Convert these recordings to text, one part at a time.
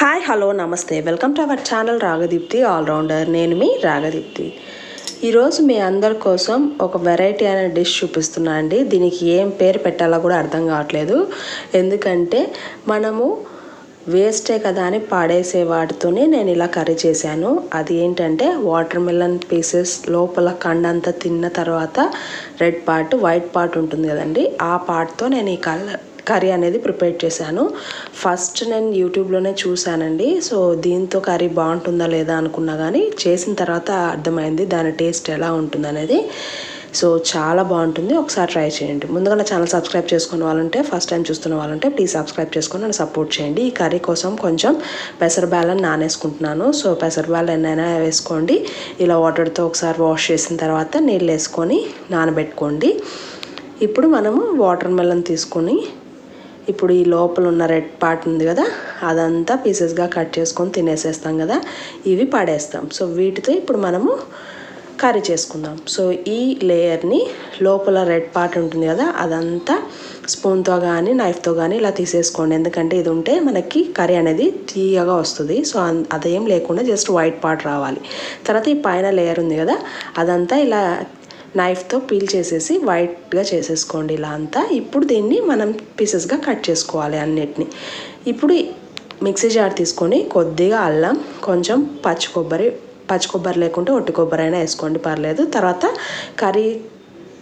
Hi hello నమస్తే welcome to our channel Ragadeepti all rounder నేను మీ రాగదీప్తి ఈరోజు మీ అందరి కోసం ఒక వెరైటీ అయిన డిష్ చూపిస్తున్నా అండి. దీనికి ఏం పేరు పెట్టాలో కూడా అర్థం కావట్లేదు. ఎందుకంటే మనము వేస్టే కదా అని పాడేసే వాటితోనే నేను ఇలా కర్రీ చేశాను. అది ఏంటంటే వాటర్ మిలన్ పీసెస్ లోపల కండంతా తిన్న తర్వాత రెడ్ పార్ట్ వైట్ పార్ట్ ఉంటుంది కదండి. ఆ పార్ట్తో నేను ఈ కలర్ కర్రీ అనేది ప్రిపేర్ చేశాను. ఫస్ట్ నేను యూట్యూబ్లోనే చూశానండి. సో దీంతో కర్రీ బాగుంటుందా లేదా అనుకున్నా కానీ చేసిన తర్వాత అర్థమైంది దాని టేస్ట్ ఎలా ఉంటుందనేది. సో చాలా బాగుంటుంది. ఒకసారి ట్రై చేయండి. ముందుగా నా ఛానల్ సబ్స్క్రైబ్ చేసుకున్న వాళ్ళంటే ఫస్ట్ టైం చూస్తున్న వాళ్ళంటే ప్లీజ్ సబ్స్క్రైబ్ చేసుకొని నన్ను సపోర్ట్ చేయండి. ఈ కర్రీ కోసం కొంచెం పెసరబ్యాలను నానేసుకుంటున్నాను. సో పెసరబ్యాలు ఎన్నైనా వేసుకోండి. ఇలా వాటర్తో ఒకసారి వాష్ చేసిన తర్వాత నీళ్ళు వేసుకొని నానబెట్టుకోండి. ఇప్పుడు మనము వాటర్ మెలన్ తీసుకొని ఇప్పుడు ఈ లోపల ఉన్న రెడ్ పార్ట్ ఉంది కదా అదంతా పీసెస్గా కట్ చేసుకొని తినేసేస్తాం కదా ఇవి పడేస్తాం. సో వీటితో ఇప్పుడు మనము కర్రీ చేసుకుందాం. సో ఈ లేయర్ని లోపల రెడ్ పార్ట్ ఉంటుంది కదా అదంతా స్పూన్తో కానీ నైఫ్తో కానీ ఇలా తీసేసుకోండి. ఎందుకంటే ఇది ఉంటే మనకి కర్రీ అనేది తీయగా వస్తుంది. సో అదేం లేకుండా జస్ట్ వైట్ పార్ట్ రావాలి. తర్వాత ఈ పైన లేయర్ ఉంది కదా అదంతా ఇలా నైఫ్తో పీల్ చేసేసి వైట్గా చేసేసుకోండి ఇలా అంతా. ఇప్పుడు దీన్ని మనం పీసెస్గా కట్ చేసుకోవాలి అన్నిటిని. ఇప్పుడు మిక్సీ జార్ తీసుకొని కొద్దిగా అల్లం కొంచెం పచ్చి కొబ్బరి పచ్చి కొబ్బరి లేకుంటే ఒట్టి కొబ్బరి అయినా వేసుకోండి పర్లేదు. తర్వాత కర్రీ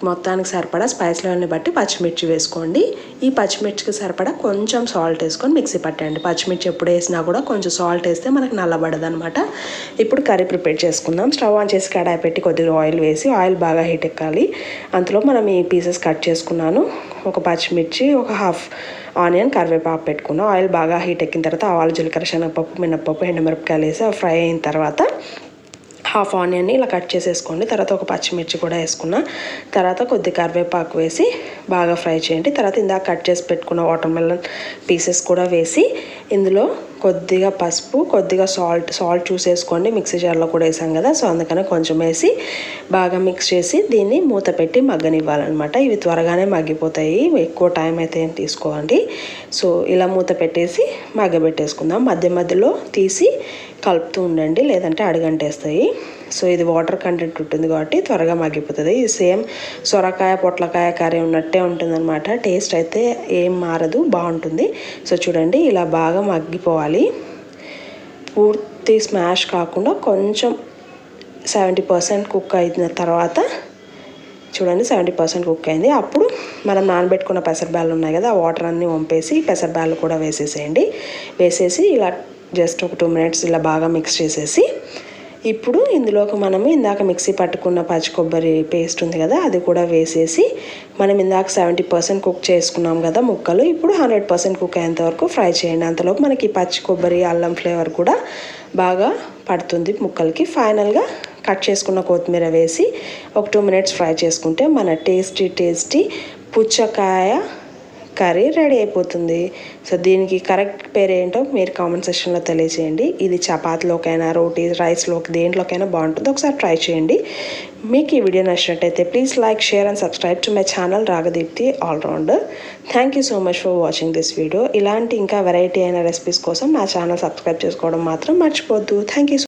మొత్తానికి సరిపడా స్పైస్ లెవెల్ని బట్టి పచ్చిమిర్చి వేసుకోండి. ఈ పచ్చిమిర్చికి సరిపడా కొంచెం సాల్ట్ వేసుకొని మిక్సీ పట్టండి పచ్చిమిర్చి ఎప్పుడు వేసినా కూడా కొంచెం సాల్ట్ వేస్తే మనకు నల్లబడదు అనమాట ఇప్పుడు కర్రీ ప్రిపేర్ చేసుకుందాం. స్టవ్ ఆన్ చేసి కడాయి పెట్టి కొద్దిగా ఆయిల్ వేసి ఆయిల్ బాగా హీట్ ఎక్కాలి. అందులో మనం ఈ పీసెస్ కట్ చేసుకున్నాను. ఒక పచ్చిమిర్చి ఒక హాఫ్ ఆనియన్ కరివేపాకు పెట్టుకున్నాం ఆయిల్ బాగా హీట్ ఎక్కిన తర్వాత ఆవాలు జీలకర్ర శనగపప్పు మినప్పప్పు ఎండుమిరపకాయలు వేసి ఫ్రై అయిన తర్వాత హాఫ్ ఆనియన్ని ఇలా కట్ చేసేసుకోండి. తర్వాత ఒక పచ్చిమిర్చి కూడా వేసుకున్న. తర్వాత కొద్ది కరివేపాకు వేసి బాగా ఫ్రై చేయండి. తర్వాత ఇందాక కట్ చేసి పెట్టుకున్న వాటర్ మెలన్ పీసెస్ కూడా వేసి ఇందులో కొద్దిగా పసుపు కొద్దిగా సాల్ట్ సాల్ట్ చూసేసుకోండి మిక్సీ జార్లో కూడా వేసాం కదా సో అందుకని కొంచెం వేసి బాగా మిక్స్ చేసి దీన్ని మూత పెట్టి మగ్గనివ్వాలన్నమాట. ఇవి త్వరగానే మగ్గిపోతాయి. ఎక్కువ టైం అయితే ఏం తీసుకోండి. సో ఇలా మూత పెట్టేసి మగ్గబెట్టేసుకుందాం. మధ్య మధ్యలో తీసి కలుపుతూ ఉండండి లేదంటే అడుగంటేస్తాయి. సో ఇది వాటర్ కంటెంట్ ఉంటుంది కాబట్టి త్వరగా మగ్గిపోతుంది. ఇది సేమ్ సొరకాయ పొట్లకాయ కర్రీ ఉన్నట్టే ఉంటుందన్నమాట. టేస్ట్ అయితే ఏం మారదు బాగుంటుంది. సో చూడండి ఇలా బాగా మగ్గిపోవాలి. పూర్తి స్మాష్ కాకుండా కొంచెం సెవెంటీ పర్సెంట్ కుక్ అయిన తర్వాత చూడండి సెవెంటీ పర్సెంట్ కుక్ అయింది. అప్పుడు మనం నానబెట్టుకున్న పెసరబ్యాలు ఉన్నాయి కదా ఆ వాటర్ అన్నీ వంపేసి పెసరబ్యాలు కూడా వేసేసేయండి. వేసేసి ఇలా జస్ట్ ఒక టూ మినిట్స్ ఇలా బాగా మిక్స్ చేసేసి ఇప్పుడు ఇందులోకి మనము ఇందాక మిక్సీ పట్టుకున్న పచ్చి కొబ్బరి పేస్ట్ ఉంది కదా అది కూడా వేసేసి మనం ఇందాక సెవెంటీ పర్సెంట్ కుక్ చేసుకున్నాం కదా ముక్కలు ఇప్పుడు హండ్రెడ్ పర్సెంట్ కుక్ అయ్యేంత వరకు ఫ్రై చేయండి. అంతలోపు మనకి పచ్చి కొబ్బరి అల్లం ఫ్లేవర్ కూడా బాగా పడుతుంది ముక్కలకి. ఫైనల్గా కట్ చేసుకున్న కొత్తిమీర వేసి ఒక టూ మినిట్స్ ఫ్రై చేసుకుంటే మన టేస్టీ టేస్టీ పుచ్చకాయ కర్రీ రెడీ అయిపోతుంది. సో దీనికి కరెక్ట్ పేరు ఏంటో మీరు కామెంట్ సెక్షన్లో తెలియజేయండి. ఇది చపాతీలోకైనా రోటీ రైస్లోకి దేంట్లోకైనా బాగుంటుంది. ఒకసారి ట్రై చేయండి. మీకు ఈ వీడియో నచ్చినట్టయితే please like share and subscribe to my channel Ragadeepti all rounder. Thank you so much for watching this video. ఇలాంటి ఇంకా వెరైటీ అయిన రెసిపీస్ కోసం నా ఛానల్ సబ్స్క్రైబ్ చేసుకోవడం మాత్రం మర్చిపోద్దు థ్యాంక్ యూ